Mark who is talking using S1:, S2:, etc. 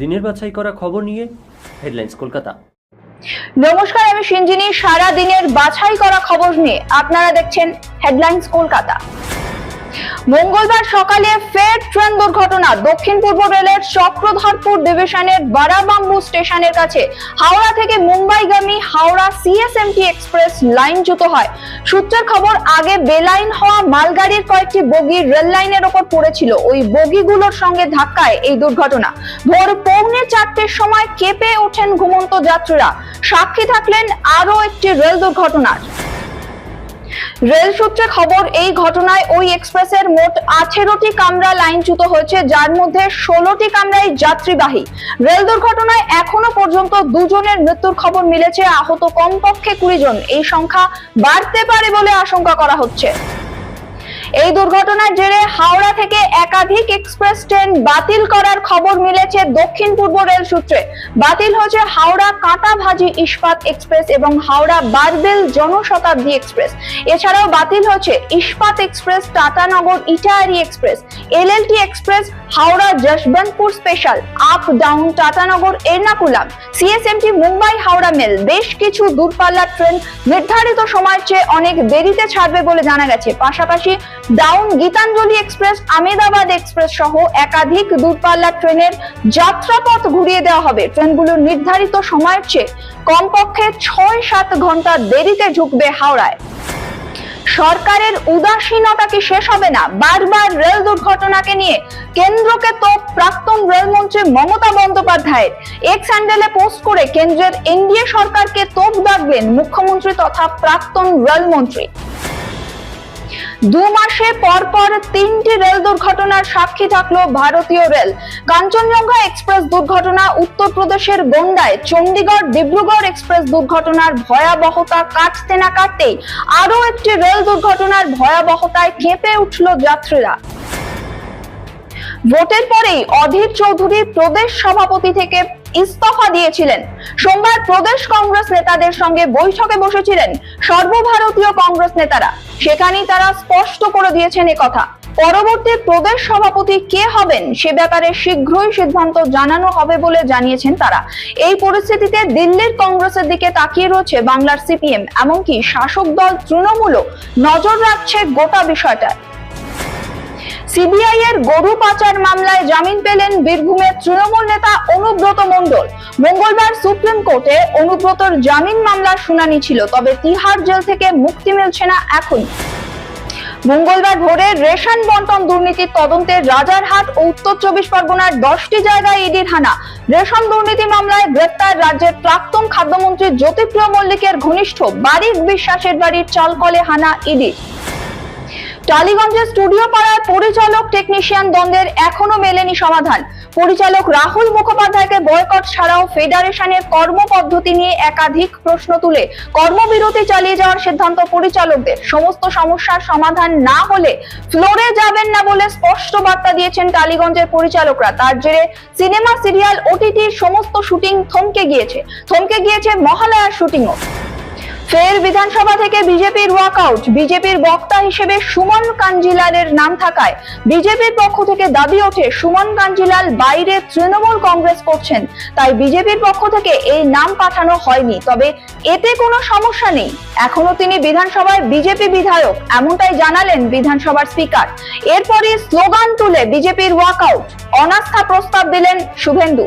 S1: দিনের বাছাই করা খবর নিয়ে হেডলাইন্স কলকাতা।
S2: নমস্কার, আমি সিঞ্জিনী সারা দিনের বাছাই করা খবর নিয়ে আপনারা দেখছেন হেডলাইন্স কলকাতা। মঙ্গলবার সকালে ফের ট্রেন দুর্ঘটনা। দক্ষিণ পূর্ব রেলের চক্রধরপুর ডিভিশনের বারাবাম্বু স্টেশনের কাছে হাওড়া থেকে মুম্বাইগামী হাওড়া সিএসএমটি এক্সপ্রেস লাইনচ্যুত হয়। সূত্রের খবর, আগে বেলাইন হওয়া মালগাড়ির কয়েকটি বগি রেল লাইনের ওপর পড়েছিল। ওই বগিগুলোর সঙ্গে ধাক্কায় এই দুর্ঘটনা। ভোর পৌনে চারটের সময় কেঁপে ওঠেন ঘুমন্ত যাত্রীরা। সাক্ষী থাকলেন আরও একটি রেল দুর্ঘটনার। রেল সূত্রে খবর, এই ঘটনায় ওই এক্সপ্রেসের মোট আঠেরোটি কামরা লাইনচ্যুত হয়েছে, যার মধ্যে ষোলোটি কামরাই যাত্রীবাহী। রেল দুর্ঘটনায় এখনও পর্যন্ত দুজনের মৃত্যুর খবর মিলেছে, আহত কমপক্ষে কুড়ি জন। এই সংখ্যা বাড়তে পারে বলে আশঙ্কা করা হচ্ছে। এই দুর্ঘটনার জেরে হাওড়া থেকে একাধিক এক্সপ্রেস ট্রেন বাতিল করার খবর মিলেছে দক্ষিণ পূর্ব রেল সূত্রে। বাতিল হয়েছে হাওড়া কাঁটাভাজি ইস্পাত এক্সপ্রেস এবং হাওড়া বারবেল জনশতাব্দী এক্সপ্রেস। এছাড়াও বাতিল হচ্ছে Ispat express Tatanagar Itwari express LLT express, Howrah Yesvantpur special, up down Tatanagar Ernakulam CSMT Mumbai Howrah mail, বেশ কিছু দূরপাল্লার ট্রেন নির্ধারিত সময়ের চেয়ে অনেক দেরিতে ছাড়বে বলে জানা গেছে। পাশাপাশি down Gitanjali express, Ahmedabad express সহ একাধিক দূরপাল্লার ট্রেনের যাত্রাপথ ঘুরিয়ে দেওয়া হবে। ট্রেনগুলো নির্ধারিত সময়ের চেয়ে কমপক্ষে ছয় সাত ঘণ্টা দেরিতে ঢুকবে হাওড়ায়। সরকারের উদাসীনতা কি শেষ হবে না? বারবার রেল দুর্ঘটনাকে নিয়ে কেন্দ্রকে তো প্রাক্তন রেলমন্ত্রী মমতা বন্দ্যোপাধ্যায়ের। এক্স হ্যান্ডেলে পোস্ট করে কেন্দ্রের এনডিএ সরকারকে তোপ দাগলেন মুখ্যমন্ত্রী তথা প্রাক্তন রেলমন্ত্রী। দু মাসে পর পর তিনটি রেল দুর্ঘটনার সাক্ষী থাকল ভারতীয় রেল। কাঞ্চনজঙ্ঘা এক্সপ্রেস দুর্ঘটনা উত্তরপ্রদেশের গন্ডায়। চণ্ডীগড় ডিব্রুগড় এক্সপ্রেস দুর্ঘটনার ভয়াবহতা কাটতে না কাটতেই আরও একটি রেল দুর্ঘটনার ভয়াবহতায় কেঁপে উঠল যাত্রীরা। ভোটের পরেই অধীর চৌধুরী প্রদেশ সভাপতি থেকে ইস্তফা দিয়েছিলেন। সোমবার প্রদেশ কংগ্রেস নেতাদের সঙ্গে বৈঠকে বসেছিলেন সর্বভারতীয় কংগ্রেস নেতারা। সেখানেই তারা স্পষ্ট করে দিয়েছেন কথা। পরবর্তী প্রদেশ সভাপতি কে হবেন সে ব্যাপারে শীঘ্রই সিদ্ধান্ত জানানো হবে বলে জানিয়েছেন তারা। এই পরিস্থিতিতে দিল্লির কংগ্রেসের দিকে তাকিয়ে রয়েছে বাংলার সিপিএম, এমনকি শাসক দল তৃণমূলও নজর রাখছে গোটা বিষয়টা সিবিআই এর গরু পাচার মামলায় জামিন পেলেন বীরভূমের তৃণমূল নেতা অনুব্রত মণ্ডল। মঙ্গলবার সুপ্রিম কোর্টে অনুব্রতর জামিন মামলার শুনানি ছিল, তবে তিহার জেল থেকে মুক্তি মিলছে না এখন মঙ্গলবার ভোরে রেশন বন্টন দুর্নীতির তদন্তে রাজারহাট ও উত্তর চব্বিশ পরগনার দশটি জায়গায় ইডির হানা রেশন দুর্নীতি মামলায় গ্রেপ্তার রাজ্যের প্রাক্তন খাদ্যমন্ত্রী জ্যোতিপ্রিয় মল্লিকের ঘনিষ্ঠ বারিক বিশ্বাসের বাড়ির চালকলে হানা ইডি। টালিগঞ্জের স্টুডিও পাড়ার পরিচালক টেকনিশিয়ান দ্বন্দ্বের এখনও মেলেনি সমাধান। পরিচালক রাহুল মুখোপাধ্যায়কে বয়কট ছাড়াও ফেডারেশনের কর্মপদ্ধতি নিয়ে একাধিক প্রশ্ন তুলে কর্মবিরতি চালিয়ে যাওয়ার সিদ্ধান্ত পরিচালকদের। সমস্ত সমস্যার সমাধান না হলে ফ্লোরে যাবেন না বলে স্পষ্ট বার্তা দিয়েছেন টালিগঞ্জের পরিচালকরা। তার জেরে সিনেমা, সিরিয়াল ওটিটির সমস্ত শুটিং থমকে গিয়েছে। থমকে গিয়েছে মহালয়ার শুটিংও। ফের বিধানসভা থেকে বিজেপির ওয়াকআউট। বিজেপির বক্তা হিসেবে সুমন কাঞ্জিলালের নাম থাকায় বিজেপির পক্ষ থেকে দাবি ওঠে, সুমন কাঞ্জিলাল বাইরে তৃণমূল কংগ্রেস করছেন। তাই বিজেপির পক্ষ থেকে এই নাম পাঠানো হয়নি। তবে এতে কোনো সমস্যা নেই। এখনও তিনি বিধানসভায় বিজেপি বিধায়ক, এমনটাই জানালেন বিধানসভার স্পিকার। এরপরই স্লোগান তুলে বিজেপির ওয়াকআউট। অনাস্থা প্রস্তাব দিলেন শুভেন্দু।